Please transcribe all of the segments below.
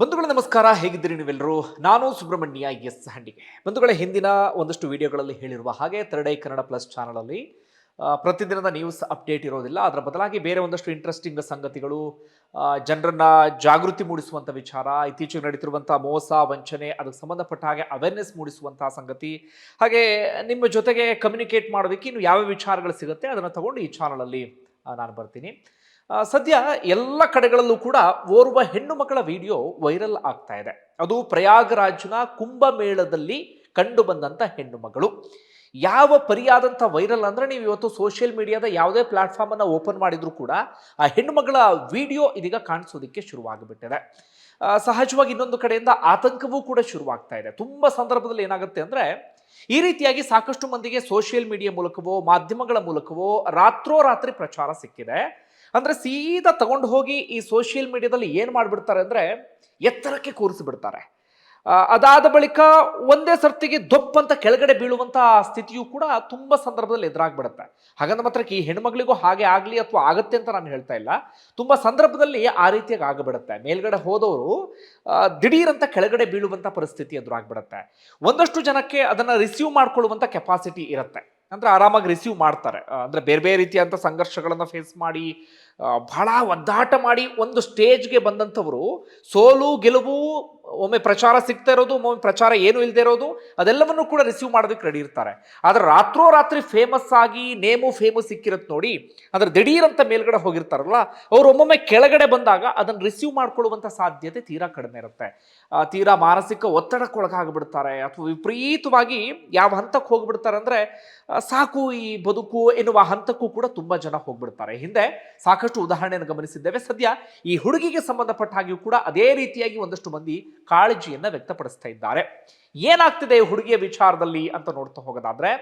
ಬಂಧುಗಳ, ನಮಸ್ಕಾರ. ಹೇಗಿದ್ದೀರಿ ನೀವೆಲ್ಲರೂ? ನಾನು ಸುಬ್ರಹ್ಮಣ್ಯ ಎಸ್ ಹಂಡಿಗೆ. ಬಂಧುಗಳ, ಹಿಂದಿನ ಒಂದಷ್ಟು ವಿಡಿಯೋಗಳಲ್ಲಿ ಹೇಳಿರುವ ಹಾಗೆ ಥರ್ಡ್ ಐ ಕನ್ನಡ ಪ್ಲಸ್ ಚಾನಲಲ್ಲಿ ಪ್ರತಿದಿನದ ನ್ಯೂಸ್ ಅಪ್ಡೇಟ್ ಇರೋದಿಲ್ಲ. ಅದರ ಬದಲಾಗಿ ಬೇರೆ ಒಂದಷ್ಟು ಇಂಟ್ರೆಸ್ಟಿಂಗ್ ಸಂಗತಿಗಳು ಜನರನ್ನ ಜಾಗೃತಿ ಮೂಡಿಸುವಂಥ ವಿಚಾರ, ಇತ್ತೀಚೆಗೆ ನಡೀತಿರುವಂಥ ಮೋಸ, ವಂಚನೆ, ಅದಕ್ಕೆ ಸಂಬಂಧಪಟ್ಟ ಹಾಗೆ ಅವೇರ್ನೆಸ್ ಮೂಡಿಸುವಂತಹ ಸಂಗತಿ, ಹಾಗೆ ನಿಮ್ಮ ಜೊತೆಗೆ ಕಮ್ಯುನಿಕೇಟ್ ಮಾಡೋದಕ್ಕೆ ಇನ್ನು ಯಾವ ವಿಚಾರಗಳು ಸಿಗುತ್ತೆ ಅದನ್ನು ತಗೊಂಡು ಈ ಚಾನಲಲ್ಲಿ ನಾನು ಬರ್ತೀನಿ. ಸದ್ಯ ಎಲ್ಲ ಕಡೆಗಳಲ್ಲೂ ಕೂಡ ಓರ್ವ ಹೆಣ್ಣು ಮಕ್ಕಳ ವಿಡಿಯೋ ವೈರಲ್ ಆಗ್ತಾ ಇದೆ. ಅದು ಪ್ರಯಾಗರಾಜ್ನ ಕುಂಭಮೇಳದಲ್ಲಿ ಕಂಡು ಬಂದಂಥ ಹೆಣ್ಣು ಮಗಳು. ಯಾವ ಪರಿಯಾದಂಥ ವೈರಲ್ ಅಂದ್ರೆ ನೀವು ಇವತ್ತು ಸೋಷಿಯಲ್ ಮೀಡಿಯಾದ ಯಾವುದೇ ಪ್ಲಾಟ್ಫಾರ್ಮ್ ಅನ್ನ ಓಪನ್ ಮಾಡಿದರೂ ಕೂಡ ಆ ಹೆಣ್ಣು ಮಗಳ ವಿಡಿಯೋ ಇದೀಗ ಕಾಣಿಸೋದಕ್ಕೆ ಶುರುವಾಗಿಬಿಟ್ಟಿದೆ. ಸಹಜವಾಗಿ ಇನ್ನೊಂದು ಕಡೆಯಿಂದ ಆತಂಕವೂ ಕೂಡ ಶುರುವಾಗ್ತಾ ಇದೆ. ತುಂಬಾ ಸಂದರ್ಭದಲ್ಲಿ ಏನಾಗುತ್ತೆ ಅಂದ್ರೆ ಈ ರೀತಿಯಾಗಿ ಸಾಕಷ್ಟು ಮಂದಿಗೆ ಸೋಷಿಯಲ್ ಮೀಡಿಯಾ ಮೂಲಕವೋ, ಮಾಧ್ಯಮಗಳ ಮೂಲಕವೋ ರಾತ್ರೋರಾತ್ರಿ ಪ್ರಚಾರ ಸಿಕ್ಕಿದೆ. ಅಂದ್ರೆ ಸೀದಾ ತಗೊಂಡು ಹೋಗಿ ಈ ಸೋಷಿಯಲ್ ಮೀಡಿಯಾದಲ್ಲಿ ಏನು ಮಾಡಿಬಿಡ್ತಾರೆ ಅಂದ್ರೆ ಎತ್ತರಕ್ಕೆ ಕೂರಿಸಿಬಿಡ್ತಾರೆ. ಅದಾದ ಬಳಿಕ ಒಂದೇ ಸರ್ತಿಗೆ ದೊಪ್ಪಂತ ಕೆಳಗಡೆ ಬೀಳುವಂತ ಸ್ಥಿತಿಯು ಕೂಡ ತುಂಬಾ ಸಂದರ್ಭದಲ್ಲಿ ಎದುರಾಗ್ಬಿಡುತ್ತೆ. ಹಾಗಂದ್ರೆ ಮಾತ್ರಕ್ಕೆ ಈ ಹೆಣ್ಮಗಳಿಗೂ ಹಾಗೆ ಆಗಲಿ ಅಥವಾ ಆಗತ್ತೆ ಅಂತ ನಾನು ಹೇಳ್ತಾ ಇಲ್ಲ. ತುಂಬಾ ಸಂದರ್ಭದಲ್ಲಿ ಆ ರೀತಿಯಾಗಿ ಆಗಬಿಡುತ್ತೆ. ಮೇಲ್ಗಡೆ ಹೋದವರು ದಿಢೀರಂತ ಕೆಳಗಡೆ ಬೀಳುವಂತ ಪರಿಸ್ಥಿತಿ ಎದುರಾಗ್ಬಿಡುತ್ತೆ. ಒಂದಷ್ಟು ಜನಕ್ಕೆ ಅದನ್ನ ರಿಸೀವ್ ಮಾಡ್ಕೊಳ್ಳುವಂತ ಕೆಪಾಸಿಟಿ ಇರುತ್ತೆ. ಅಂದ್ರೆ ಆರಾಮಾಗಿ ರಿಸೀವ್ ಮಾಡ್ತಾರೆ. ಅಂದ್ರೆ ಬೇರೆ ಬೇರೆ ರೀತಿಯಾದಂಥ ಸಂಘರ್ಷಗಳನ್ನು ಫೇಸ್ ಮಾಡಿ ಬಹಳ ಒದ್ದಾಟ ಮಾಡಿ ಒಂದು ಸ್ಟೇಜ್ಗೆ ಬಂದಂಥವರು ಸೋಲು, ಗೆಲುವು, ಒಮ್ಮೆ ಪ್ರಚಾರ ಸಿಗ್ತಾ ಇರೋದು, ಒಮ್ಮೆ ಪ್ರಚಾರ ಏನು ಇಲ್ಲದೆ ಇರೋದು, ಅದೆಲ್ಲವನ್ನು ಕೂಡ ರಿಸೀವ್ ಮಾಡೋದಕ್ಕೆ ರೆಡಿ ಇರ್ತಾರೆ. ಆದ್ರೆ ರಾತ್ರೋರಾತ್ರಿ ಫೇಮಸ್ ಆಗಿ ನೇಮು ಫೇಮಸ್ ಸಿಕ್ಕಿರುತ್ತೆ ನೋಡಿ, ಅಂದ್ರೆ ದಿಢೀರಂತ ಮೇಲ್ಗಡೆ ಹೋಗಿರ್ತಾರಲ್ಲ, ಅವ್ರು ಒಮ್ಮೊಮ್ಮೆ ಕೆಳಗಡೆ ಬಂದಾಗ ಅದನ್ನು ರಿಸೀವ್ ಮಾಡ್ಕೊಳ್ಳುವಂಥ ಸಾಧ್ಯತೆ ತೀರಾ ಕಡಿಮೆ ಇರುತ್ತೆ. ತೀರಾ ಮಾನಸಿಕ ಒತ್ತಡಕ್ಕೊಳಗಾಗ್ಬಿಡ್ತಾರೆ ಅಥವಾ ವಿಪರೀತವಾಗಿ ಯಾವ ಹಂತಕ್ಕೆ ಹೋಗ್ಬಿಡ್ತಾರೆ ಅಂದರೆ ಸಾಕು ಈ ಬದುಕು ಎನ್ನುವ ಹಂತಕ್ಕೂ ಕೂಡ ತುಂಬ ಜನ ಹೋಗ್ಬಿಡ್ತಾರೆ. ಹಿಂದೆ ಸಾಕಷ್ಟು ಉದಾಹರಣೆಯನ್ನು ಗಮನಿಸಿದ್ದೇವೆ. ಸದ್ಯ ಈ ಹುಡುಗಿಗೆ ಸಂಬಂಧಪಟ್ಟ ಹಾಗೆಯೂ ಕೂಡ ಅದೇ ರೀತಿಯಾಗಿ ಒಂದಷ್ಟು ಮಂದಿ ಕಾಳಜಿಯನ್ನು ವ್ಯಕ್ತಪಡಿಸ್ತಾ ಇದ್ದಾರೆ. ಏನಾಗ್ತಿದೆ ಹುಡುಗಿಯ ವಿಚಾರದಲ್ಲಿ ಅಂತ ನೋಡ್ತಾ ಹೋಗೋದಾದ್ರೆ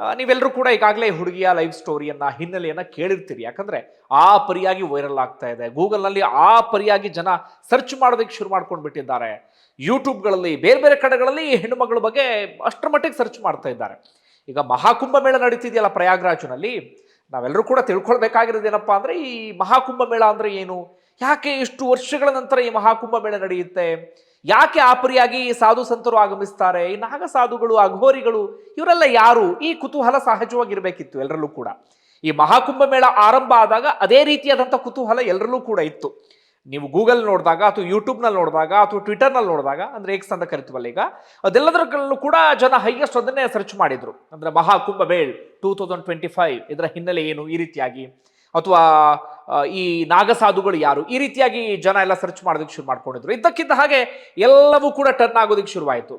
ನೀವೆಲ್ಲರೂ ಕೂಡ ಈಗಾಗಲೇ ಹುಡುಗಿಯ ಲೈಫ್ ಸ್ಟೋರಿಯನ್ನ ಹಿನ್ನೆಲೆಯನ್ನ ಕೇಳಿರ್ತೀರಿ. ಯಾಕಂದ್ರೆ ಆ ಪರಿಯಾಗಿ ವೈರಲ್ ಆಗ್ತಾ ಇದೆ. ಗೂಗಲ್ನಲ್ಲಿ ಆ ಪರಿಯಾಗಿ ಜನ ಸರ್ಚ್ ಮಾಡೋದಕ್ಕೆ ಶುರು ಮಾಡ್ಕೊಂಡು ಬಿಟ್ಟಿದ್ದಾರೆ. ಯೂಟ್ಯೂಬ್ಗಳಲ್ಲಿ ಬೇರೆ ಬೇರೆ ಕಡೆಗಳಲ್ಲಿ ಈ ಹೆಣ್ಣು ಮಗಳ ಬಗ್ಗೆ ಅಷ್ಟರ ಮಟ್ಟಿಗೆ ಸರ್ಚ್ ಮಾಡ್ತಾ ಇದ್ದಾರೆ. ಈಗ ಮಹಾಕುಂಭ ಮೇಳ ನಡೀತಿದೆಯಲ್ಲ ಪ್ರಯಾಗ್ರಾಜ್ನಲ್ಲಿ, ನಾವೆಲ್ಲರೂ ಕೂಡ ತಿಳ್ಕೊಳ್ಬೇಕಾಗಿರೋದು ಏನಪ್ಪಾ ಅಂದ್ರೆ, ಈ ಮಹಾಕುಂಭ ಮೇಳ ಅಂದ್ರೆ ಏನು? ಯಾಕೆ ಇಷ್ಟು ವರ್ಷಗಳ ನಂತರ ಈ ಮಹಾಕುಂಭ ಮೇಳ ನಡೆಯುತ್ತೆ? ಯಾಕೆ ಆಪರಿಯಾಗಿ ಈ ಸಾಧು ಸಂತರು ಆಗಮಿಸ್ತಾರೆ? ಈ ನಾಗ ಸಾಧುಗಳು, ಅಘೋರಿಗಳು, ಇವರೆಲ್ಲ ಯಾರು? ಈ ಕುತೂಹಲ ಸಹಜವಾಗಿರಬೇಕಿತ್ತು ಎಲ್ಲರಲ್ಲೂ ಕೂಡ. ಈ ಮಹಾಕುಂಭ ಮೇಳ ಆರಂಭ ಆದಾಗ ಅದೇ ರೀತಿಯಾದಂಥ ಕುತೂಹಲ ಎಲ್ಲರಲ್ಲೂ ಕೂಡ ಇತ್ತು. ನೀವು ಗೂಗಲ್ ನೋಡಿದಾಗ ಅಥವಾ ಯೂಟ್ಯೂಬ್ನಲ್ಲಿ ನೋಡಿದಾಗ ಅಥವಾ ಟ್ವಿಟರ್ನಲ್ಲಿ ನೋಡಿದಾಗ, ಅಂದ್ರೆ ಎಕ್ಸ್ ಅಂತ ಕರಿತೀವಲ್ಲ ಈಗ, ಅದೆಲ್ಲದರಲ್ಲೂ ಕೂಡ ಜನ ಹೈಯೆಸ್ಟ್ ಅದನ್ನೇ ಸರ್ಚ್ ಮಾಡಿದ್ರು. ಅಂದ್ರೆ Mahakumbh Mela two thousand twenty five ಇದರ ಹಿನ್ನೆಲೆ ಏನು, ಈ ರೀತಿಯಾಗಿ, ಅಥವಾ ಈ ನಾಗಸಾಧುಗಳು ಯಾರು? ಈ ರೀತಿಯಾಗಿ ಜನ ಎಲ್ಲ ಸರ್ಚ್ ಮಾಡೋದಕ್ಕೆ ಶುರು ಮಾಡ್ಕೊಂಡಿದ್ರು. ಇದ್ದಕ್ಕಿದ್ದ ಹಾಗೆ ಎಲ್ಲವೂ ಕೂಡ ಟರ್ನ್ ಆಗೋದಕ್ಕೆ ಶುರುವಾಯಿತು.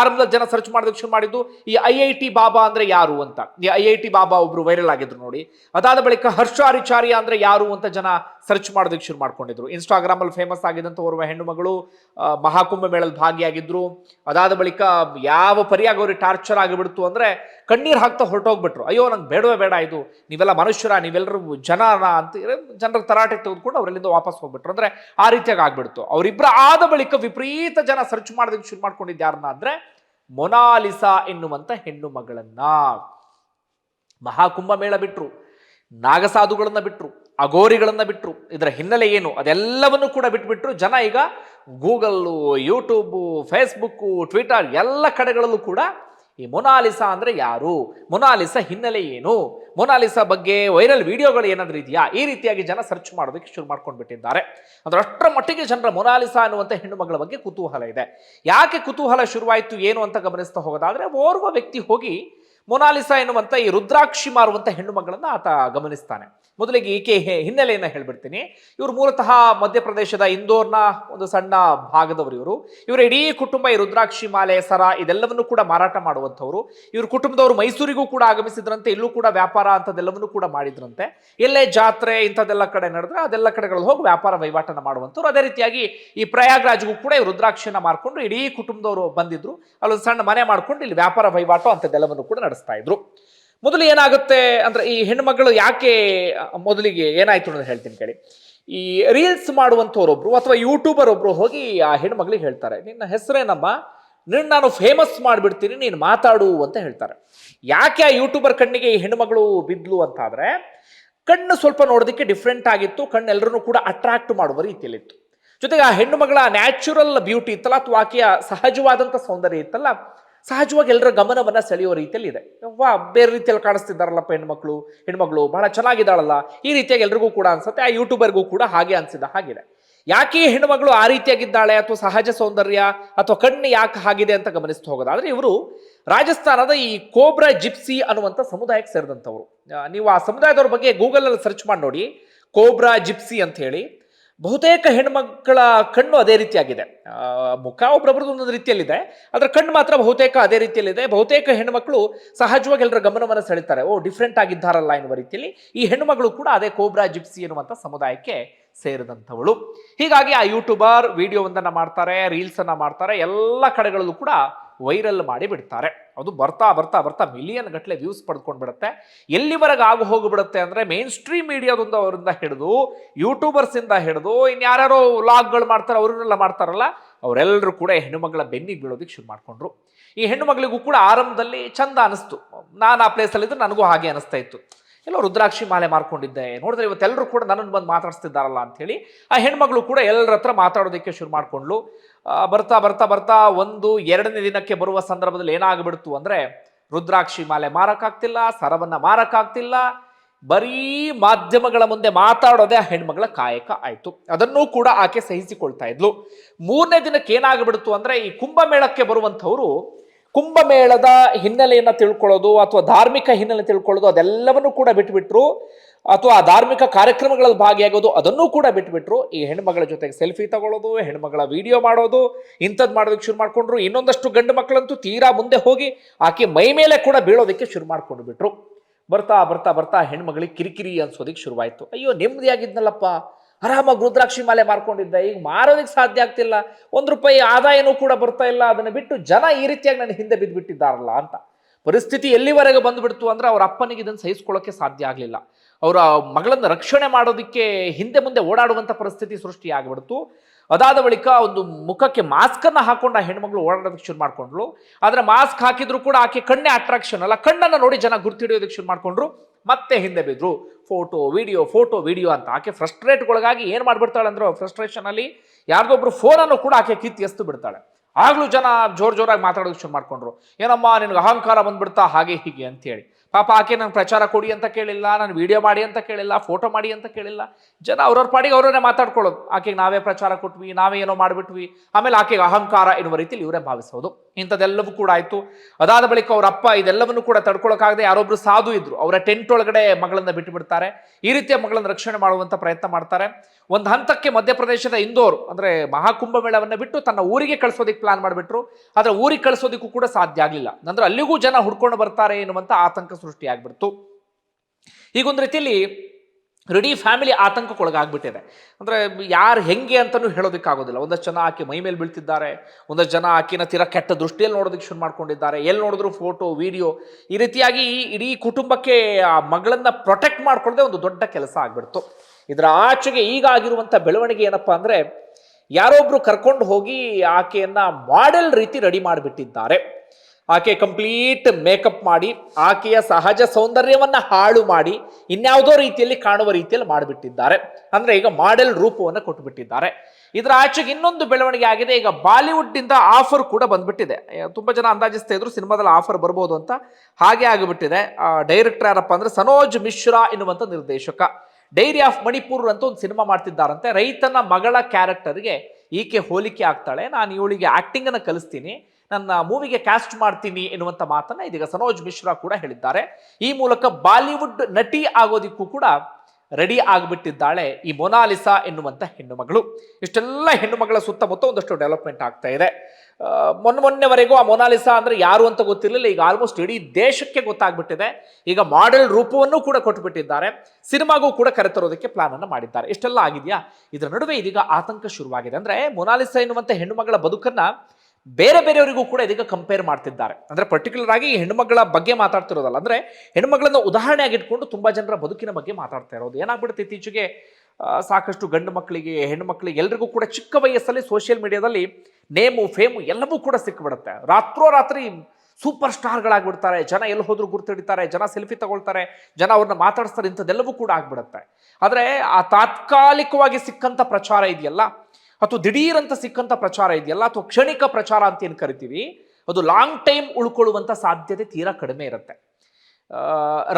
ಆರಂಭದಲ್ಲಿ ಜನ ಸರ್ಚ್ ಮಾಡೋದಕ್ಕೆ ಶುರು ಮಾಡಿದ್ದು, ಈ ಐ ಐ ಟಿ ಬಾಬಾ ಅಂದ್ರೆ ಯಾರು ಅಂತ. ಈ ಐ ಐ ಟಿ ಬಾಬಾ ಒಬ್ರು ವೈರಲ್ ಆಗಿದ್ರು ನೋಡಿ. ಅದಾದ ಬಳಿಕ ಹರ್ಷಾರಿಚಾರ್ಯ ಅಂದ್ರೆ ಯಾರು ಅಂತ ಜನ ಸರ್ಚ್ ಮಾಡೋದಕ್ಕೆ ಶುರು ಮಾಡ್ಕೊಂಡಿದ್ರು. ಇನ್ಸ್ಟಾಗ್ರಾಮ್ ಅಲ್ಲಿ ಫೇಮಸ್ ಆಗಿದ್ದಂಥ ಓರ್ವ ಹೆಣ್ಣು ಮಗಳು ಮಹಾಕುಂಭ ಮೇಳದ ಭಾಗಿಯಾಗಿದ್ರು. ಅದಾದ ಬಳಿಕ ಯಾವ ಪರಿಯಾಗಿ ಅವ್ರಿಗೆ ಟಾರ್ಚರ್ ಆಗಿಬಿಡ್ತು ಅಂದ್ರೆ ಕಣ್ಣೀರು ಹಾಕ್ತಾ ಹೊರಟೋಗ್ಬಿಟ್ರು. ಅಯ್ಯೋ, ನಂಗೆ ಬೇಡವೇ ಬೇಡ ಇದು. ನೀವೆಲ್ಲ ಮನುಷ್ಯರ, ನೀವೆಲ್ಲರೂ ಜನರ ಅಂತ ಜನರ ತರಾಟೆ ತೆಗೆದುಕೊಂಡು ಅವರಲ್ಲಿಂದ ವಾಪಸ್ ಹೋಗ್ಬಿಟ್ರು. ಅಂದರೆ ಆ ರೀತಿಯಾಗಿ ಆಗ್ಬಿಡ್ತು. ಅವರಿಬ್ಬರ ಆದ ಬಳಿಕ ವಿಪರೀತ ಜನ ಸರ್ಚ್ ಮಾಡೋದಕ್ಕೆ ಶುರು ಮಾಡ್ಕೊಂಡಿದ್ದು ಯಾರನ್ನ ಅಂದರೆ ಮೊನಾಲಿಸಾ ಎನ್ನುವಂಥ ಹೆಣ್ಣು ಮಗಳನ್ನ. ಮಹಾಕುಂಭ ಮೇಳ ಬಿಟ್ಟರು ನಾಗಸಾಧುಗಳನ್ನು ಬಿಟ್ಟರು ಅಗೋರಿಗಳನ್ನು ಬಿಟ್ಟರು ಇದರ ಹಿನ್ನೆಲೆ ಏನು? ಅದೆಲ್ಲವನ್ನು ಕೂಡ ಬಿಟ್ಬಿಟ್ರು. ಜನ ಈಗ ಗೂಗಲ್ಲು ಯೂಟ್ಯೂಬು ಫೇಸ್ಬುಕ್ಕು ಟ್ವಿಟರ್ ಎಲ್ಲ ಕಡೆಗಳಲ್ಲೂ ಕೂಡ ಈ ಮೊನಾಲಿಸಾ ಅಂದ್ರೆ ಯಾರು? ಮೊನಾಲಿಸಾ ಹಿನ್ನೆಲೆ ಏನು? ಮೊನಾಲಿಸಾ ಬಗ್ಗೆ ವೈರಲ್ ವಿಡಿಯೋಗಳು ಏನಾದರೂ ಇದೆಯಾ? ಈ ರೀತಿಯಾಗಿ ಜನ ಸರ್ಚ್ ಮಾಡೋದಕ್ಕೆ ಶುರು ಮಾಡ್ಕೊಂಡು ಬಿಟ್ಟಿದ್ದಾರೆ ಅಂದ್ರೆ ಅಷ್ಟರ ಮಟ್ಟಿಗೆ ಜನರ ಮೊನಾಲಿಸಾ ಅನ್ನುವಂಥ ಹೆಣ್ಣು ಮಗಳ ಬಗ್ಗೆ ಕುತೂಹಲ ಇದೆ. ಯಾಕೆ ಕುತೂಹಲ ಶುರುವಾಯಿತು ಏನು ಅಂತ ಗಮನಿಸ್ತಾ ಹೋಗೋದಾದ್ರೆ ಓರ್ವ ವ್ಯಕ್ತಿ ಹೋಗಿ ಮೊನಾಲಿಸಾ ಎನ್ನುವಂಥ ಈ ರುದ್ರಾಕ್ಷಿ ಮಾರುವಂಥ ಹೆಣ್ಣು ಮಗಳನ್ನು ಆತ ಗಮನಿಸ್ತಾನೆ. ಮೊದಲಿಗೆ ಈಕೆ ಹಿನ್ನೆಲೆಯನ್ನು ಹೇಳ್ಬಿಡ್ತೀನಿ. ಇವರು ಮೂಲತಃ ಮಧ್ಯಪ್ರದೇಶದ ಇಂದೋರ್ನ ಒಂದು ಸಣ್ಣ ಭಾಗದವರು ಇವರು. ಇವರ ಇಡೀ ಕುಟುಂಬ ಈ ರುದ್ರಾಕ್ಷಿ ಮಾಲೆ, ಸರ ಇದೆಲ್ಲವನ್ನು ಕೂಡ ಮಾರಾಟ ಮಾಡುವಂಥವ್ರು. ಇವ್ರ ಕುಟುಂಬದವರು ಮೈಸೂರಿಗೂ ಕೂಡ ಆಗಮಿಸಿದ್ರಂತೆ, ಇಲ್ಲೂ ಕೂಡ ವ್ಯಾಪಾರ ಅಂಥದ್ದೆಲ್ಲವನ್ನು ಕೂಡ ಮಾಡಿದ್ರಂತೆ. ಎಲ್ಲೇ ಜಾತ್ರೆ ಇಂಥದ್ದೆಲ್ಲ ಕಡೆ ನಡೆದ್ರೆ ಅದೆಲ್ಲ ಕಡೆಗಳಲ್ಲಿ ಹೋಗಿ ವ್ಯಾಪಾರ ವಹಿವಾಟನ ಮಾಡುವಂಥವ್ರು. ಅದೇ ರೀತಿಯಾಗಿ ಈ ಪ್ರಯಾಗ್ರಾಜ್ಗೂ ಕೂಡ ಈ ರುದ್ರಾಕ್ಷಿನ ಮಾರ್ಕೊಂಡು ಇಡೀ ಕುಟುಂಬದವರು ಬಂದಿದ್ರು. ಅಲ್ಲೊಂದು ಸಣ್ಣ ಮನೆ ಮಾಡ್ಕೊಂಡು ಇಲ್ಲಿ ವ್ಯಾಪಾರ ವಹಿವಾಟು ಅಂಥದ್ದೆಲ್ಲವನ್ನು ಕೂಡ ನಡೆಸ್ತಾ ಇದ್ರು. ಮೊದಲು ಏನಾಗುತ್ತೆ ಅಂದ್ರೆ ಈ ಹೆಣ್ಮಗಳು ಯಾಕೆ ಮೊದಲಿಗೆ ಏನಾಯ್ತು ಅಂತ ಹೇಳ್ತೀನಿ ಕೇಳಿ. ಈ ರೀಲ್ಸ್ ಮಾಡುವಂಥವ್ರೊಬ್ರು ಅಥವಾ ಯೂಟ್ಯೂಬರ್ ಒಬ್ರು ಹೋಗಿ ಆ ಹೆಣ್ಮಗಳಿಗೆ ಹೇಳ್ತಾರೆ, ನಿನ್ನ ಹೆಸರೇನಮ್ಮ ನಿನ್ನ ನಾನು ಫೇಮಸ್ ಮಾಡಿಬಿಡ್ತೀನಿ, ನೀನು ಮಾತಾಡು ಅಂತ ಹೇಳ್ತಾರೆ. ಯಾಕೆ ಆ ಯೂಟ್ಯೂಬರ್ ಕಣ್ಣಿಗೆ ಈ ಹೆಣ್ಮಗಳು ಬಿದ್ಲು ಅಂತಾದ್ರೆ, ಕಣ್ಣು ಸ್ವಲ್ಪ ನೋಡೋದಕ್ಕೆ ಡಿಫ್ರೆಂಟ್ ಆಗಿತ್ತು ಕಣ್ಣು ಎಲ್ಲರೂ ಕೂಡ ಅಟ್ರಾಕ್ಟ್ ಮಾಡುವ ರೀತಿಯಲ್ಲಿತ್ತು. ಜೊತೆಗೆ ಆ ಹೆಣ್ಣು ಮಗಳ ನ್ಯಾಚುರಲ್ ಬ್ಯೂಟಿ ಇತ್ತಲ್ಲ, ಅಥವಾ ಆಕೆಯ ಸಹಜವಾದಂಥ ಸೌಂದರ್ಯ ಇತ್ತಲ್ಲ ಸಹಜವಾಗಿ ಎಲ್ಲರ ಗಮನವನ್ನ ಸೆಳೆಯುವ ರೀತಿಯಲ್ಲಿ ಇದೆ ವಾ ಬೇರೆ ರೀತಿಯಲ್ಲಿ ಕಾಣಿಸ್ತಿದ್ದಾರಲ್ಲಪ್ಪ ಹೆಣ್ಮಕ್ಳು. ಹೆಣ್ಮಗಳು ಬಹಳ ಚೆನ್ನಾಗಿದ್ದಾಳಲ್ಲ. ಈ ರೀತಿಯಾಗಿ ಎಲ್ರಿಗೂ ಕೂಡ ಅನ್ಸುತ್ತೆ. ಆ ಯೂಟ್ಯೂಬರ್ಗೂ ಕೂಡ ಹಾಗೆ ಅನ್ಸಿದ ಹಾಗಿದೆ. ಯಾಕೆ ಹೆಣ್ಮಗಳು ಆ ರೀತಿಯಾಗಿದ್ದಾಳೆ? ಅಥವಾ ಸಹಜ ಸೌಂದರ್ಯ? ಅಥವಾ ಕಣ್ಣು ಯಾಕೆ ಆಗಿದೆ ಅಂತ ಗಮನಿಸ್ತಾ ಹೋಗೋದಾದ್ರೆ ಇವರು ರಾಜಸ್ಥಾನದ ಈ ಕೋಬ್ರಾ ಜಿಪ್ಸಿ ಅನ್ನುವಂಥ ಸಮುದಾಯಕ್ಕೆ ಸೇರಿದಂಥವ್ರು. ನೀವು ಆ ಸಮುದಾಯದವ್ರ ಬಗ್ಗೆ ಗೂಗಲಲ್ಲಿ ಸರ್ಚ್ ಮಾಡಿ ನೋಡಿ. ಕೋಬ್ರಾ ಜಿಪ್ಸಿ ಅಂತ ಹೇಳಿ. ಬಹುತೇಕ ಹೆಣ್ಮಕ್ಕಳ ಕಣ್ಣು ಅದೇ ರೀತಿಯಾಗಿದೆ. ಮುಖ ಒಬ್ಬೊಬ್ಬರದ್ದು ಒಂದೊಂದು ರೀತಿಯಲ್ಲಿದೆ ಅದರ ಕಣ್ಣು ಮಾತ್ರ ಬಹುತೇಕ ಅದೇ ರೀತಿಯಲ್ಲಿದೆ. ಬಹುತೇಕ ಹೆಣ್ಮಕ್ಳು ಸಹಜವಾಗಿ ಎಲ್ಲರ ಗಮನವನ್ನು ಸೆಳಿತಾರೆ. ಓ ಡಿಫ್ರೆಂಟ್ ಆಗಿದ್ದಾರಲ್ಲ ಎನ್ನುವ ರೀತಿಯಲ್ಲಿ ಈ ಹೆಣ್ಣುಮಗಳು ಕೂಡ ಅದೇ ಕೋಬ್ರಾ ಜಿಪ್ಸಿ ಎನ್ನುವಂಥ ಸಮುದಾಯಕ್ಕೆ ಸೇರಿದಂಥವಳು. ಹೀಗಾಗಿ ಆ ಯೂಟ್ಯೂಬರ್ ವಿಡಿಯೋವೊಂದನ್ನು ಮಾಡ್ತಾರೆ ರೀಲ್ಸನ್ನು ಮಾಡ್ತಾರೆ, ಎಲ್ಲ ಕಡೆಗಳಲ್ಲೂ ಕೂಡ ವೈರಲ್ ಮಾಡಿ ಬಿಡ್ತಾರೆ. ಅದು ಬರ್ತಾ ಬರ್ತಾ ಬರ್ತಾ ಮಿಲಿಯನ್ ಗಟ್ಟಲೆ ವ್ಯೂಸ್ ಪಡ್ಕೊಂಡು ಬಿಡುತ್ತೆ ಎಲ್ಲಿವರೆಗೆ ಆಗು ಹೋಗಿಬಿಡುತ್ತೆ ಅಂದರೆ ಮೇನ್ ಸ್ಟ್ರೀಮ್ ಮೀಡಿಯಾದೊಂದು ಅವರಿಂದ ಹಿಡಿದು ಯೂಟ್ಯೂಬರ್ಸ್ ಇಂದ ಹಿಡಿದು ಇನ್ಯಾರ್ಯಾರೋ ವ್ಲಾಗ್ಗಳು ಮಾಡ್ತಾರೆ, ಅವರನ್ನೆಲ್ಲ ಮಾಡ್ತಾರಲ್ಲ ಅವರೆಲ್ಲರೂ ಕೂಡ ಹೆಣ್ಣುಮಗಳ ಬೆನ್ನಿಗೆ ಬೀಳೋದಕ್ಕೆ ಶುರು ಮಾಡಿಕೊಂಡ್ರು. ಈ ಹೆಣ್ಣು ಮಗಳಿಗೂ ಕೂಡ ಆರಂಭದಲ್ಲಿ ಚಂದ ಅನಿಸ್ತು. ನಾನು ಆ ಪ್ಲೇಸಲ್ಲಿದ್ದರೆ ನನಗೂ ಹಾಗೆ ಅನಿಸ್ತಾ ಇತ್ತು. ಎಲ್ಲೋ ರುದ್ರಾಕ್ಷಿ ಮಾಲೆ ಮಾರ್ಕೊಂಡಿದ್ದೆ. ನೋಡಿದ್ರೆ ಇವತ್ತೆಲ್ಲರೂ ಕೂಡ ನನ್ನನ್ನು ಬಂದು ಮಾತಾಡಿಸ್ತಿದ್ದಾರಲ್ಲ ಅಂಥೇಳಿ ಆ ಹೆಣ್ಮಗಳು ಕೂಡ ಎಲ್ಲರ ಹತ್ರ ಮಾತಾಡೋದಕ್ಕೆ ಶುರು ಮಾಡಿಕೊಂಡ್ಲು ಬರ್ತಾ ಬರ್ತಾ ಬರ್ತಾ ಒಂದು ಎರಡನೇ ದಿನಕ್ಕೆ ಬರುವ ಸಂದರ್ಭದಲ್ಲಿ ಏನಾಗ್ಬಿಡ್ತು ಅಂದರೆ ರುದ್ರಾಕ್ಷಿ ಮಾಲೆ ಮಾರಕ್ಕಾಗ್ತಿಲ್ಲ, ಸರವನ್ನ ಮಾರಕ್ಕಾಗ್ತಿಲ್ಲ. ಬರೀ ಮಾಧ್ಯಮಗಳ ಮುಂದೆ ಮಾತಾಡೋದೇ ಆ ಹೆಣ್ಮಗಳ ಕಾಯಕ ಆಯಿತು. ಅದನ್ನೂ ಕೂಡ ಆಕೆ ಸಹಿಸಿಕೊಳ್ತಾ ಇದ್ಲು. ಮೂರನೇ ದಿನಕ್ಕೆ ಏನಾಗ್ಬಿಡ್ತು ಅಂದರೆ ಈ ಕುಂಭಮೇಳಕ್ಕೆ ಬರುವಂಥವರು ಕುಂಭಮೇಳದ ಹಿನ್ನೆಲೆಯನ್ನು ತಿಳ್ಕೊಳ್ಳೋದು ಅಥವಾ ಧಾರ್ಮಿಕ ಹಿನ್ನೆಲೆ ತಿಳ್ಕೊಳ್ಳೋದು ಅದೆಲ್ಲವನ್ನೂ ಕೂಡ ಬಿಟ್ಬಿಟ್ರು. ಅಥವಾ ಆ ಧಾರ್ಮಿಕ ಕಾರ್ಯಕ್ರಮಗಳಲ್ಲಿ ಭಾಗಿಯಾಗೋದು, ಅದನ್ನೂ ಕೂಡ ಬಿಟ್ಬಿಟ್ರು. ಈ ಹೆಣ್ಮಗಳ ಜೊತೆಗೆ ಸೆಲ್ಫಿ ತಗೊಳ್ಳೋದು ಹೆಣ್ಮಗಳ ವಿಡಿಯೋ ಮಾಡೋದು ಇಂಥದ್ದು ಮಾಡೋದಕ್ಕೆ ಶುರು ಮಾಡ್ಕೊಂಡ್ರು. ಇನ್ನೊಂದಷ್ಟು ಗಂಡು ಮಕ್ಕಳಂತೂ ತೀರಾ ಮುಂದೆ ಹೋಗಿ ಆಕೆ ಮೈ ಮೇಲೆ ಕೂಡ ಬೀಳೋದಕ್ಕೆ ಶುರು ಮಾಡ್ಕೊಂಡು ಬಿಟ್ರು. ಬರ್ತಾ ಬರ್ತಾ ಬರ್ತಾ ಹೆಣ್ಮಗಳಿಗೆ ಕಿರಿಕಿರಿ ಅನ್ಸೋದಕ್ಕೆ ಶುರುವಾಯಿತು. ಅಯ್ಯೋ, ನೆಮ್ಮದಿಯಾಗಿದ್ನಲ್ಲಪ್ಪ. ಆರಾಮಾಗಿ ರುದ್ರಾಕ್ಷಿ ಮಾಲೆ ಮಾರ್ಕೊಂಡಿದ್ದೆ. ಈಗ ಮಾರೋದಕ್ಕೆ ಸಾಧ್ಯ ಆಗ್ತಿಲ್ಲ. ಒಂದು ರೂಪಾಯಿ ಆದಾಯನೂ ಕೂಡ ಬರ್ತಾ ಇಲ್ಲ. ಅದನ್ನು ಬಿಟ್ಟು ಜನ ಈ ರೀತಿಯಾಗಿ ನನ್ನ ಹಿಂದೆ ಬಿದ್ದುಬಿಟ್ಟಿದ್ದಾರಲ್ಲ ಅಂತ. ಪರಿಸ್ಥಿತಿ ಎಲ್ಲಿವರೆಗೆ ಬಂದುಬಿಡ್ತು ಅಂದ್ರೆ ಅವ್ರ ಅಪ್ಪನಿಗೆ ಇದನ್ನು ಸಹಿಸ್ಕೊಳ್ಳೋಕೆ ಸಾಧ್ಯ ಆಗಲಿಲ್ಲ. ಅವರ ಮಗಳನ್ನ ರಕ್ಷಣೆ ಮಾಡೋದಕ್ಕೆ ಹಿಂದೆ ಮುಂದೆ ಓಡಾಡುವಂಥ ಪರಿಸ್ಥಿತಿ ಸೃಷ್ಟಿ ಆಗಿಬಿಡ್ತು ಅದಾದ ಬಳಿಕ ಒಂದು ಮುಖಕ್ಕೆ ಮಾಸ್ಕನ್ನು ಹಾಕೊಂಡು ಆ ಹೆಣ್ಮಗಳು ಓಡಾಡೋದಕ್ಕೆ ಶುರು ಮಾಡ್ಕೊಂಡ್ರು. ಆದರೆ ಮಾಸ್ಕ್ ಹಾಕಿದ್ರು ಕೂಡ ಆಕೆ ಕಣ್ಣೆ ಅಟ್ರಾಕ್ಷನ್ ಅಲ್ಲ, ಕಣ್ಣನ್ನು ನೋಡಿ ಜನ ಗುರ್ತಿಡಿಯೋದಕ್ಕೆ ಶುರು ಮಾಡ್ಕೊಂಡ್ರು. ಮತ್ತೆ ಹಿಂದೆ ಬಿದ್ರು. ಫೋಟೋ ವಿಡಿಯೋ ಫೋಟೋ ವಿಡಿಯೋ ಅಂತ ಆಕೆ ಫ್ರಸ್ಟ್ರೇಟ್ಗೊಳಗಾಗಿ ಏನು ಮಾಡ್ಬಿಡ್ತಾಳೆ ಅಂದ್ರೆ ಫ್ರಸ್ಟ್ರೇಷನ್ ಅಲ್ಲಿ ಯಾರ್ದೊಬ್ರು ಫೋನನ್ನು ಕೂಡ ಆಕೆ ಕಿತ್ತು ಎಸ್ತು ಬಿಡ್ತಾಳೆ. ಆಗಲೂ ಜನ ಜೋರು ಜೋರಾಗಿ ಮಾತಾಡೋದಕ್ಕೆ ಶುರು ಮಾಡ್ಕೊಂಡ್ರು. ಏನಮ್ಮ ನಿನಗೆ ಅಹಂಕಾರ ಬಂದ್ಬಿಡ್ತಾ ಹಾಗೆ ಹೀಗೆ ಅಂತೇಳಿ ಪಾಪ ಆಕೆ ನಂಗೆ ಪ್ರಚಾರ ಕೊಡಿ ಅಂತ ಕೇಳಿಲ್ಲ, ನಾನು ವಿಡಿಯೋ ಮಾಡಿ ಅಂತ ಕೇಳಿಲ್ಲ ಫೋಟೋ ಮಾಡಿ ಅಂತ ಕೇಳಿಲ್ಲ. ಜನ ಅವ್ರವ್ರ ಪಾಡಿಗೆ ಅವರನ್ನೇ ಮಾತಾಡ್ಕೊಳ್ಳೋದು. ಆಕೆಗೆ ನಾವೇ ಪ್ರಚಾರ ಕೊಟ್ವಿ, ನಾವೇ ಏನೋ ಮಾಡಿಬಿಟ್ವಿ. ಆಮೇಲೆ ಆಕೆಗೆ ಅಹಂಕಾರ ಎನ್ನುವ ರೀತಿಯಲ್ಲಿ ಇವರೇ ಭಾವಿಸೋದು. ಇಂಥದ್ದೆಲ್ಲವೂ ಕೂಡ ಆಯಿತು. ಅದಾದ ಬಳಿಕ ಅವರ ಅಪ್ಪ ಇದೆಲ್ಲವನ್ನು ಕೂಡ ತಡ್ಕೊಳಕ್ಕಾಗದೆ ಯಾರೊಬ್ರು ಸಾಧು ಇದ್ರು. ಅವರ ಟೆಂಟ್ ಒಳಗಡೆ ಮಗಳನ್ನ ಬಿಟ್ಟು ಬಿಡ್ತಾರೆ ಈ ರೀತಿಯ ಮಗಳನ್ನ ರಕ್ಷಣೆ ಮಾಡುವಂತ ಪ್ರಯತ್ನ ಮಾಡ್ತಾರೆ. ಒಂದು ಹಂತಕ್ಕೆ ಮಧ್ಯಪ್ರದೇಶದ ಇಂದೋರ್, ಅಂದ್ರೆ ಮಹಾಕುಂಭಮೇಳವನ್ನ ಬಿಟ್ಟು ತನ್ನ ಊರಿಗೆ ಕಳಿಸೋದಕ್ಕೆ ಪ್ಲಾನ್ ಮಾಡಿಬಿಟ್ರು. ಆದರೆ ಊರಿಗೆ ಕಳಿಸೋದಕ್ಕೂ ಕೂಡ ಸಾಧ್ಯ ಆಗಲಿಲ್ಲ. ಅಂದ್ರೆ ಅಲ್ಲಿಗೂ ಜನ ಹುಡ್ಕೊಂಡು ಬರ್ತಾರೆ ಎನ್ನುವಂತ ಆತಂಕ ಸೃಷ್ಟಿಯಾಗ್ಬಿಡ್ತು ಹೀಗೊಂದು ರೀತಿಯಲ್ಲಿ ರೆಡಿ ಫ್ಯಾಮಿಲಿ ಆತಂಕಕ್ಕೊಳಗಾಗ್ಬಿಟ್ಟಿದೆ. ಅಂದರೆ ಯಾರು ಹೆಂಗೆ ಅಂತಲೂ ಹೇಳೋದಕ್ಕಾಗೋದಿಲ್ಲ. ಒಂದಷ್ಟು ಜನ ಆಕೆ ಮೈ ಮೇಲೆ ಬೀಳ್ತಿದ್ದಾರೆ, ಒಂದಷ್ಟು ಜನ ಆಕಿನ ತೀರ ಕೆಟ್ಟ ದೃಷ್ಟಿಯಲ್ಲಿ ನೋಡೋದಕ್ಕೆ ಶುರು ಮಾಡ್ಕೊಂಡಿದ್ದಾರೆ. ಎಲ್ಲಿ ನೋಡಿದ್ರು ಫೋಟೋ ವಿಡಿಯೋ ಈ ರೀತಿಯಾಗಿ ಇಡೀ ಕುಟುಂಬಕ್ಕೆ ಆ ಮಗಳನ್ನ ಪ್ರೊಟೆಕ್ಟ್ ಮಾಡ್ಕೊಳ್ಳದೆ ಒಂದು ದೊಡ್ಡ ಕೆಲಸ ಆಗ್ಬಿಡ್ತು. ಇದರ ಆಚೆಗೆ ಈಗ ಆಗಿರುವಂಥ ಬೆಳವಣಿಗೆ ಏನಪ್ಪಾ ಅಂದರೆ ಯಾರೊಬ್ರು ಕರ್ಕೊಂಡು ಹೋಗಿ ಆಕೆಯನ್ನ ಮಾಡೆಲ್ ರೀತಿ ರೆಡಿ ಮಾಡಿಬಿಟ್ಟಿದ್ದಾರೆ. ಆಕೆ ಕಂಪ್ಲೀಟ್ ಮೇಕಪ್ ಮಾಡಿ, ಆಕೆಯ ಸಹಜ ಸೌಂದರ್ಯವನ್ನ ಹಾಳು ಮಾಡಿ, ಇನ್ಯಾವುದೋ ರೀತಿಯಲ್ಲಿ ಕಾಣುವ ರೀತಿಯಲ್ಲಿ ಮಾಡಿಬಿಟ್ಟಿದ್ದಾರೆ. ಅಂದ್ರೆ ಈಗ ಮಾಡೆಲ್ ರೂಪವನ್ನು ಕೊಟ್ಟುಬಿಟ್ಟಿದ್ದಾರೆ ಇದರ ಆಚೆಗೆ ಇನ್ನೊಂದು ಬೆಳವಣಿಗೆ ಆಗಿದೆ. ಈಗ ಬಾಲಿವುಡ್ ಇಂದ ಆಫರ್ ಕೂಡ ಬಂದ್ಬಿಟ್ಟಿದೆ. ತುಂಬಾ ಜನ ಅಂದಾಜಿಸ್ತಾ ಇದ್ರು ಸಿನಿಮಾದಲ್ಲಿ ಆಫರ್ ಬರ್ಬೋದು ಅಂತ. ಹಾಗೆ ಆಗಿಬಿಟ್ಟಿದೆ. ಡೈರೆಕ್ಟರ್ ಯಾರಪ್ಪ ಅಂದ್ರೆ ಸನೋಜ್ ಮಿಶ್ರಾ ಎನ್ನುವಂಥ ನಿರ್ದೇಶಕ. ಡೈರಿ ಆಫ್ ಮಣಿಪುರ್ ಅಂತ ಒಂದು ಸಿನಿಮಾ ಮಾಡ್ತಿದ್ದಾರಂತೆ. ರೈತನ ಮಗಳ ಕ್ಯಾರೆಕ್ಟರ್ಗೆ ಈಕೆ ಹೋಲಿಕೆ ಆಗ್ತಾಳೆ. ನಾನು ಇವಳಿಗೆ ಆಕ್ಟಿಂಗ್ ಅನ್ನ ಕಲಿಸ್ತೀನಿ. ನನ್ನ ಮೂವಿಗೆ ಕ್ಯಾಸ್ಟ್ ಮಾಡ್ತೀನಿ ಎನ್ನುವಂಥ ಮಾತನ್ನ ಇದೀಗ ಸನೋಜ್ ಮಿಶ್ರಾ ಕೂಡ ಹೇಳಿದ್ದಾರೆ. ಈ ಮೂಲಕ ಬಾಲಿವುಡ್ ನಟಿ ಆಗೋದಿಕ್ಕೂ ಕೂಡ ರೆಡಿ ಆಗಿಬಿಟ್ಟಿದ್ದಾಳೆ ಈ ಮೊನಾಲಿಸಾ ಎನ್ನುವಂಥ ಹೆಣ್ಣುಮಗಳು. ಇಷ್ಟೆಲ್ಲ ಹೆಣ್ಣುಮಗಳ ಸುತ್ತಮುತ್ತ ಒಂದಷ್ಟು ಡೆವಲಪ್ಮೆಂಟ್ ಆಗ್ತಾ ಇದೆ. ಮೊನ್ನೆ ಮೊನ್ನೆವರೆಗೂ ಆ ಮೊನಾಲಿಸಾ ಅಂದ್ರೆ ಯಾರು ಅಂತ ಗೊತ್ತಿರಲಿಲ್ಲ. ಈಗ ಆಲ್ಮೋಸ್ಟ್ ಇಡೀ ದೇಶಕ್ಕೆ ಗೊತ್ತಾಗ್ಬಿಟ್ಟಿದೆ. ಈಗ ಮಾಡೆಲ್ ರೂಪವನ್ನು ಕೂಡ ಕೊಟ್ಟುಬಿಟ್ಟಿದ್ದಾರೆ ಸಿನಿಮಾಗೂ ಕೂಡ ಕರೆತರೋದಕ್ಕೆ ಪ್ಲಾನ್ ಅನ್ನು ಮಾಡಿದ್ದಾರೆ. ಇಷ್ಟೆಲ್ಲ ಆಗಿದೆಯಾ? ಇದರ ನಡುವೆ ಇದೀಗ ಆತಂಕ ಶುರುವಾಗಿದೆ. ಅಂದ್ರೆ ಮೊನಾಲಿಸಾ ಎನ್ನುವಂಥ ಹೆಣ್ಣುಮಗಳ ಬದುಕನ್ನ ಬೇರೆ ಬೇರೆಯವರಿಗೂ ಕೂಡ ಇದೀಗ ಕಂಪೇರ್ ಮಾಡ್ತಿದ್ದಾರೆ. ಅಂದ್ರೆ ಪರ್ಟಿಕ್ಯುಲರ್ ಆಗಿ ಹೆಣ್ಮಗಳ ಬಗ್ಗೆ ಮಾತಾಡ್ತಿರೋದಲ್ಲ, ಅಂದ್ರೆ ಹೆಣ್ಮಗಳನ್ನ ಉದಾಹರಣೆಯಾಗಿಟ್ಕೊಂಡು ತುಂಬಾ ಜನರ ಬದುಕಿನ ಬಗ್ಗೆ ಮಾತಾಡ್ತಾ ಇರೋದು. ಏನಾಗ್ಬಿಡುತ್ತೆ ಇತ್ತೀಚೆಗೆ ಸಾಕಷ್ಟು ಗಂಡು ಮಕ್ಕಳಿಗೆ, ಹೆಣ್ಣು ಮಕ್ಕಳಿಗೆ ಎಲ್ರಿಗೂ ಕೂಡ ಚಿಕ್ಕ ವಯಸ್ಸಲ್ಲಿ ಸೋಷಿಯಲ್ ಮೀಡಿಯಾದಲ್ಲಿ ನೇಮು ಫೇಮು ಎಲ್ಲವೂ ಕೂಡ ಸಿಕ್ಬಿಡುತ್ತೆ. ರಾತ್ರೋರಾತ್ರಿ ಸೂಪರ್ ಸ್ಟಾರ್ಗಳಾಗ್ಬಿಡ್ತಾರೆ ಜನ ಎಲ್ಲಿ ಹೋದ್ರು ಹಿಡಿತಾರೆ ಜನ ಸೆಲ್ಫಿ ತಗೊಳ್ತಾರೆ, ಜನ ಅವ್ರನ್ನ ಮಾತಾಡಿಸ್ತಾರೆ, ಇಂಥದ್ದೆಲ್ಲವೂ ಕೂಡ ಆಗ್ಬಿಡುತ್ತೆ. ಆದರೆ ಆ ತಾತ್ಕಾಲಿಕವಾಗಿ ಸಿಕ್ಕಂಥ ಪ್ರಚಾರ ಇದೆಯಲ್ಲ ಅಥವಾ ದಿಢೀರಂತ ಸಿಕ್ಕಂಥ ಪ್ರಚಾರ ಇದೆಯಲ್ಲ, ಅಥವಾ ಕ್ಷಣಿಕ ಪ್ರಚಾರ ಅಂತ ಏನು ಕರಿತೀವಿ? ಅದು ಲಾಂಗ್ ಟೈಮ್ ಉಳ್ಕೊಳ್ಳುವಂಥ ಸಾಧ್ಯತೆ ತೀರಾ ಕಡಿಮೆ ಇರುತ್ತೆ.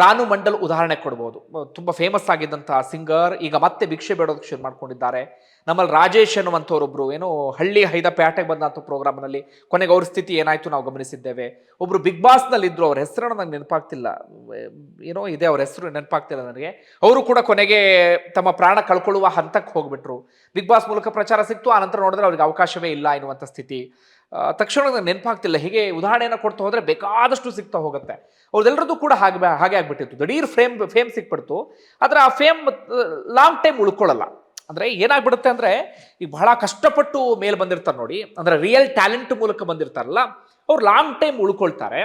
ರಾನು ಮಂಡಲ್ ಉದಾಹರಣೆ ಕೊಡ್ಬೋದು. ತುಂಬ ಫೇಮಸ್ ಆಗಿದ್ದಂತಹ ಸಿಂಗರ್ ಈಗ ಮತ್ತೆ ಭಿಕ್ಷೆ ಬೇಡೋದಕ್ಕೆ ಶುರು ಮಾಡ್ಕೊಂಡಿದ್ದಾರೆ. ನಮ್ಮಲ್ಲಿ ರಾಜೇಶ್ ಅನ್ನುವಂಥವ್ರೊಬ್ರು ಏನೋ ಹಳ್ಳಿ ಹೈದ ಪ್ಯಾಟೆಗೆ ಬಂದಂಥ ಪ್ರೋಗ್ರಾಮ್ನಲ್ಲಿ ಕೊನೆಗೆ ಅವ್ರ ಸ್ಥಿತಿ ಏನಾಯ್ತು ನಾವು ಗಮನಿಸಿದ್ದೇವೆ. ಒಬ್ರು ಬಿಗ್ ಬಾಸ್ನಲ್ಲಿ ಇದ್ರು ಅವ್ರ ಹೆಸರನ್ನು ನಂಗೆ ನೆನಪಾಗ್ತಿಲ್ಲ. ಏನೋ ಇದೆ ಅವ್ರ ಹೆಸರು ನೆನಪಾಗ್ತಿಲ್ಲ ನನಗೆ. ಅವರು ಕೂಡ ಕೊನೆಗೆ ತಮ್ಮ ಪ್ರಾಣ ಕಳ್ಕೊಳ್ಳುವ ಹಂತಕ್ಕೆ ಹೋಗ್ಬಿಟ್ರು. ಬಿಗ್ ಬಾಸ್ ಮೂಲಕ ಪ್ರಚಾರ ಸಿಕ್ತು ಆ ನಂತರ ನೋಡಿದ್ರೆ ಅವ್ರಿಗೆ ಅವಕಾಶವೇ ಇಲ್ಲ ಎನ್ನುವಂಥ ಸ್ಥಿತಿ. ತಕ್ಷಣ ನೆನಪಾಗ್ತಿಲ್ಲ. ಹೀಗೆ ಉದಾಹರಣೆಯನ್ನು ಕೊಡ್ತಾ ಹೋದರೆ ಬೇಕಾದಷ್ಟು ಸಿಗ್ತಾ ಹೋಗುತ್ತೆ. ಅವ್ರದ್ದೆಲ್ಲರದ್ದು ಕೂಡ ಹಾಗೆ ಹಾಗೆ ಆಗ್ಬಿಟ್ಟಿತ್ತು. ದಡೀರ್ ಫೇಮ್ ಫೇಮ್ ಸಿಕ್ಬಿಡ್ತು. ಆದರೆ ಆ ಫೇಮ್ ಲಾಂಗ್ ಟೈಮ್ ಉಳ್ಕೊಳ್ಳಲ್ಲ. ಅಂದರೆ ಏನಾಗ್ಬಿಡುತ್ತೆ ಅಂದರೆ, ಈಗ ಬಹಳ ಕಷ್ಟಪಟ್ಟು ಮೇಲೆ ಬಂದಿರ್ತಾರೆ ನೋಡಿ. ಅಂದ್ರೆ ರಿಯಲ್ ಟ್ಯಾಲೆಂಟ್ ಮೂಲಕ ಬಂದಿರ್ತಾರಲ್ಲ, ಅವ್ರು ಲಾಂಗ್ ಟೈಮ್ ಉಳ್ಕೊಳ್ತಾರೆ.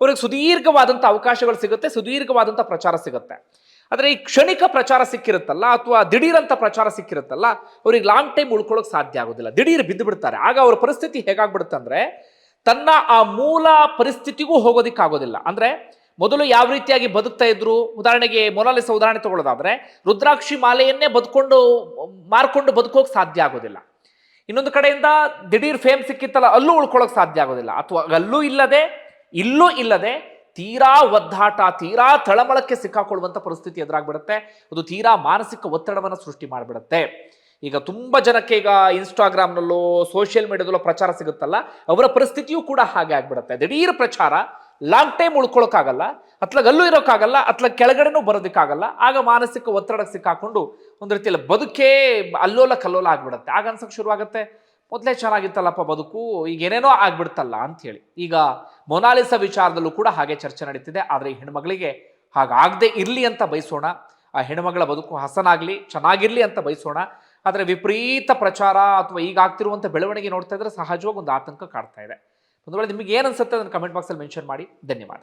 ಅವ್ರಿಗೆ ಸುದೀರ್ಘವಾದಂಥ ಅವಕಾಶಗಳು ಸಿಗುತ್ತೆ, ಸುದೀರ್ಘವಾದಂಥ ಪ್ರಚಾರ ಸಿಗುತ್ತೆ. ಆದರೆ ಈ ಕ್ಷಣಿಕ ಪ್ರಚಾರ ಸಿಕ್ಕಿರುತ್ತಲ್ಲ ಅಥವಾ ದಿಢೀರಂತ ಪ್ರಚಾರ ಸಿಕ್ಕಿರುತ್ತಲ್ಲ, ಅವ್ರಿಗೆ ಲಾಂಗ್ ಟೈಮ್ ಉಳ್ಕೊಳ್ಳೋಕೆ ಸಾಧ್ಯ ಆಗೋದಿಲ್ಲ. ದಿಢೀರ್ ಬಿದ್ದು ಬಿಡ್ತಾರೆ. ಆಗ ಅವ್ರ ಪರಿಸ್ಥಿತಿ ಹೇಗಾಗ್ಬಿಡುತ್ತೆ ಅಂದ್ರೆ ತನ್ನ ಆ ಮೂಲ ಪರಿಸ್ಥಿತಿಗೂ ಹೋಗೋದಿಕ್ಕಾಗೋದಿಲ್ಲ ಅಂದರೆ ಮೊದಲು ಯಾವ ರೀತಿಯಾಗಿ ಬದುಕ್ತಾ ಇದ್ರು? ಉದಾಹರಣೆಗೆ ಮೊನಾಲಿಸ ಉದಾಹರಣೆ ತಗೊಳ್ಳೋದಾದ್ರೆ, ರುದ್ರಾಕ್ಷಿ ಮಾಲೆಯನ್ನೇ ಬದುಕೊಂಡು, ಮಾರ್ಕೊಂಡು ಬದುಕೋಕೆ ಸಾಧ್ಯ ಆಗೋದಿಲ್ಲ. ಇನ್ನೊಂದು ಕಡೆಯಿಂದ ದಿಢೀರ್ ಫೇಮ್ ಸಿಕ್ಕಿತ್ತಲ್ಲ, ಅಲ್ಲೂ ಉಳ್ಕೊಳ್ಳೋಕೆ ಸಾಧ್ಯ ಆಗೋದಿಲ್ಲ. ಅಥವಾ ಅಲ್ಲೂ ಇಲ್ಲದೆ, ಇಲ್ಲೂ ಇಲ್ಲದೆ ತೀರಾ ಒದ್ದಾಟ, ತೀರಾ ತಳಮಳಕ್ಕೆ ಸಿಕ್ಕಾಕೊಳ್ಳುವಂಥ ಪರಿಸ್ಥಿತಿ ಎದುರಾಗ್ಬಿಡುತ್ತೆ. ಅದು ತೀರಾ ಮಾನಸಿಕ ಒತ್ತಡವನ್ನು ಸೃಷ್ಟಿ ಮಾಡಿಬಿಡುತ್ತೆ. ಈಗ ತುಂಬ ಜನಕ್ಕೆ ಈಗ ಇನ್ಸ್ಟಾಗ್ರಾಮ್ನಲ್ಲೋ ಸೋಷಿಯಲ್ ಮೀಡಿಯಾದಲ್ಲೋ ಪ್ರಚಾರ ಸಿಗುತ್ತಲ್ಲ, ಅವರ ಪರಿಸ್ಥಿತಿಯೂ ಕೂಡ ಹಾಗೆ ಆಗ್ಬಿಡುತ್ತೆ. ದಿಢೀರ್ ಪ್ರಚಾರ ಲಾಂಗ್ ಟೈಮ್ ಉಳ್ಕೊಳ್ಳೋಕ್ಕಾಗಲ್ಲ ಅತ್ಲಾಗ ಅಲ್ಲೂ ಇರೋಕ್ಕಾಗಲ್ಲ, ಅತ್ಲಾಗ ಕೆಳಗಡೆನೂ ಬರೋದಕ್ಕಾಗಲ್ಲ, ಆಗ ಮಾನಸಿಕ ಒತ್ತಡಕ್ಕೆ ಸಿಕ್ಕಾಕೊಂಡು ಒಂದು ರೀತಿಯಲ್ಲಿ ಬದುಕೇ ಅಲ್ಲೋಲ ಕಲ್ಲೋಲ ಆಗ್ಬಿಡುತ್ತೆ. ಆಗ ಅನ್ಸಕ್ಕೆ ಶುರುವಾಗುತ್ತೆ. ಮೊದಲೇ ಚೆನ್ನಾಗಿತ್ತಲ್ಲಪ್ಪ ಬದುಕು, ಈಗ ಏನೇನೋ ಆಗ್ಬಿಡ್ತಲ್ಲ ಅಂಥೇಳಿ. ಈಗ ಮೊನಾಲಿಸ ವಿಚಾರದಲ್ಲೂ ಕೂಡ ಹಾಗೆ ಚರ್ಚೆ ನಡೀತಿದೆ. ಆದರೆ ಈ ಹೆಣ್ಮಗಳಿಗೆ ಹಾಗಾಗದೆ ಇರಲಿ ಅಂತ ಬಯಸೋಣ. ಆ ಹೆಣ್ಮಗಳ ಬದುಕು ಹಸನಾಗಲಿ, ಚೆನ್ನಾಗಿರಲಿ ಅಂತ ಬಯಸೋಣ. ಆದರೆ ವಿಪರೀತ ಪ್ರಚಾರ ಅಥವಾ ಈಗ ಆಗ್ತಿರುವಂಥ ಬೆಳವಣಿಗೆ ನೋಡ್ತಾ ಇದ್ರೆ ಸಹಜವಾಗಿ ಒಂದು ಆತಂಕ ಕಾಡ್ತಾ ಇದೆ. ಒಂದು ವೇಳೆ ನಿಮಗೆ ಏನು ಅನ್ಸುತ್ತೆ ಅದನ್ನು ಕಮೆಂಟ್ ಬಾಕ್ಸಲ್ಲಿ ಮೆನ್ಷನ್ ಮಾಡಿ. ಧನ್ಯವಾದ.